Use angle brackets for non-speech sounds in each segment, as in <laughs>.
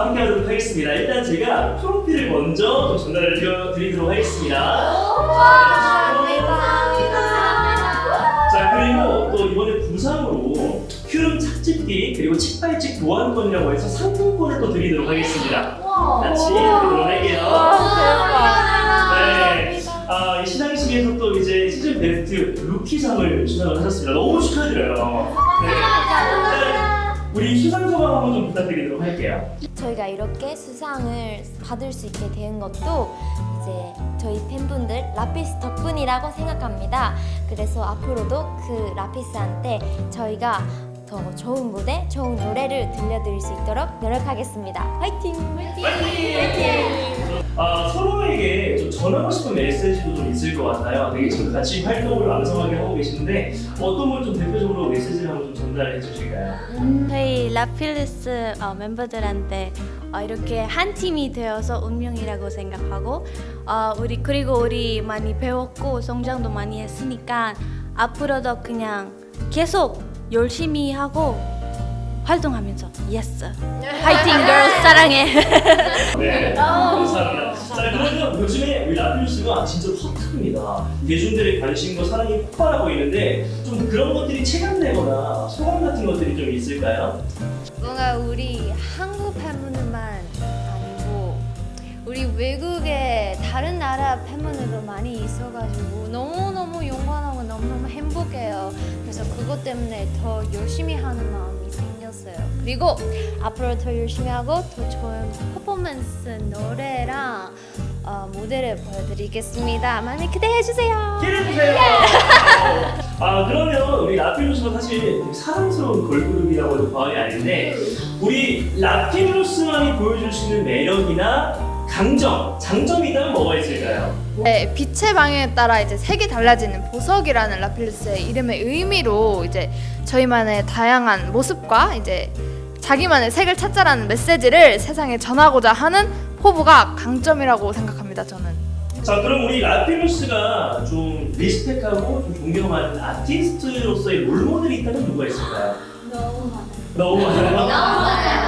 함께 하도록 하겠습니다. 일단 제가 프로필을 먼저 좀 전달을 드려, 드리도록 하겠습니다. 자 그리고 또 이번에 부상으로 큐름 착즙기 그리고 책발집 교환권이라고 해서 상품권을 또 드리도록 하겠습니다. 같이 드리도록 할게요. 네. 아, 이 시상식에서 또 이제 시즌 베스트 루키상을 수상을 하셨습니다. 너무 축하드려요. 네. 네. 우리 수상 소감 한번 좀 부탁드리도록 할게요. 저희가 이렇게 수상을 받을 수 있게 된 것도 이제 저희 팬분들 라피스 덕분이라고 생각합니다. 그래서 앞으로도 그 라피스한테 저희가 더 좋은 무대, 좋은 노래를 들려드릴 수 있도록 노력하겠습니다. 화이팅! 아, 서로에게 좀 전하고 싶은 메시지도 좀 있을 것 같아요. 되게 지금 같이 활동을 왕성하게 하고 계시는데 어떤 걸 좀 대표적으로 메시지를 한번 좀 전달해 주실까요? 저희 라필리스 어, 멤버들한테 어, 이렇게 한 팀이 되어서 운명이라고 생각하고 어, 우리 그리고 우리 많이 배웠고 성장도 많이 했으니까 앞으로도 그냥 계속 열심히 하고 활동하면서 예스 파이팅 <laughs> girls 사랑해 <laughs> 네, 감사합니다. 자, 그러면 요즘에 우리 라필루스가 진짜 핫합니다. 대중들의 관심과 사랑이 폭발하고 있는데 좀 그런 것들이 체감되거나 소감 같은 것들이 좀 있을까요? 뭔가 우리 한국 팬분들만 아니고 우리 외국의 다른 나라 팬분들도 많이 있어가지고 너무너무 영광하고 너무너무 행복해요. 그래서 그것 때문에 더 열심히 하는 마음이 생겼어요. 그리고 앞으로 더 열심히 하고 더 좋은 퍼포먼스 노래랑 어, 무대를 보여드리겠습니다. 많이 기대해 주세요. 기대해주세요. <laughs> 아 그러면 우리 라필루스가 사실 사랑스러운 걸그룹이라고 해도 과언이 아닌데 우리 라필루스만이 보여줄 수 있는 매력이나 강점, 장점이 있다면 뭐가 있을까요? 네, 빛의 방향에 따라 이제 색이 달라지는 보석이라는 라필루스의 이름의 의미로 이제 저희만의 다양한 모습과 이제 자기만의 색을 찾자라는 메시지를 세상에 전하고자 하는 포부가 강점이라고 생각합니다. 저는. 자 그럼 우리 라필루스가 좀 리스펙하고 좀 존경하는 아티스트로서의 롤모델이 있다면 누가 있을까요? 너무 많아요. 어, 개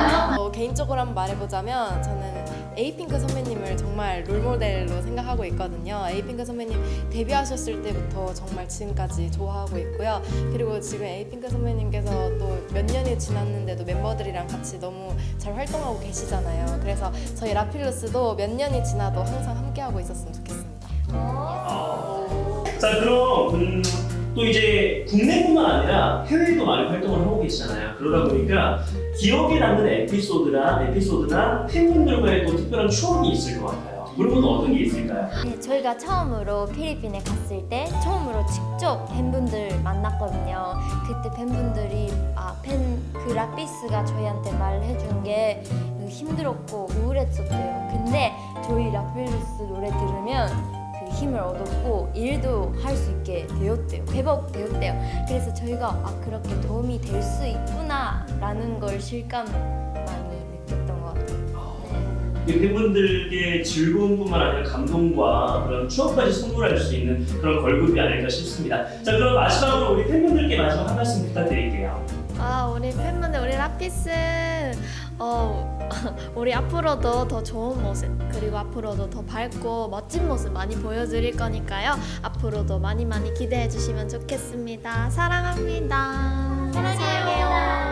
인적으로 한번 말해보자면 저는 에이핑크 선배님을 정말 롤모델로 생각하고 있거든요. 에이핑크 선배님 데뷔하셨을 때부터 정말 지금까지 좋아하고 있고요. 그리고 지금 에이핑크 선배님께서 또 몇 년이 지났는데도 멤버들이랑 같이 너무 잘 활동하고 계시잖아요. 그래서 저희 라필루스도 몇 년이 지나도 항상 함께하고 있었으면 좋겠습니다. 자 그럼 음, 또 이제 국내뿐만 아니라 해외에도 많이 활동을 하고 계시잖아요. 그러다 보니까 기억에 남는 에피소드나 에피소드나 팬분들과의 또 특별한 추억이 있을 것 같아요. 그런 건 어떤 게 있을까요? 네, 저희가 처음으로 필리핀에 갔을 때 처음으로 직접 팬분들 만났거든요. 그때 팬분들이 아, 팬그 라피스가 저희한테 말해준 게 힘들었고 우울했었대요. 근데 저희 라피스 노래 들으면 그 힘을 얻었고 일도 할 수 있게 되었대요. 회복되었대요. 그래서 저희가 아 그렇게 도움이 될 수 있구나라는 걸 실감 많이 느꼈던 것 같아요. 네. 이 팬분들께 즐거움뿐만 아니라 감동과 그런 추억까지 선물할 수 있는 그런 걸그룹이 아닐까 싶습니다. 자 그럼 마지막으로 우리 팬분들께 마지막 한 말씀 부탁드릴게요. 아 우리 팬분들 우리 라피스 어, <laughs> 우리 앞으로도 더 좋은 모습, 그리고 앞으로도 더 밝고 멋진 모습 많이 보여드릴 거니까요. 앞으로도 많이 많이 기대해 주시면 좋겠습니다. 사랑합니다. 사랑해요. 사랑해요.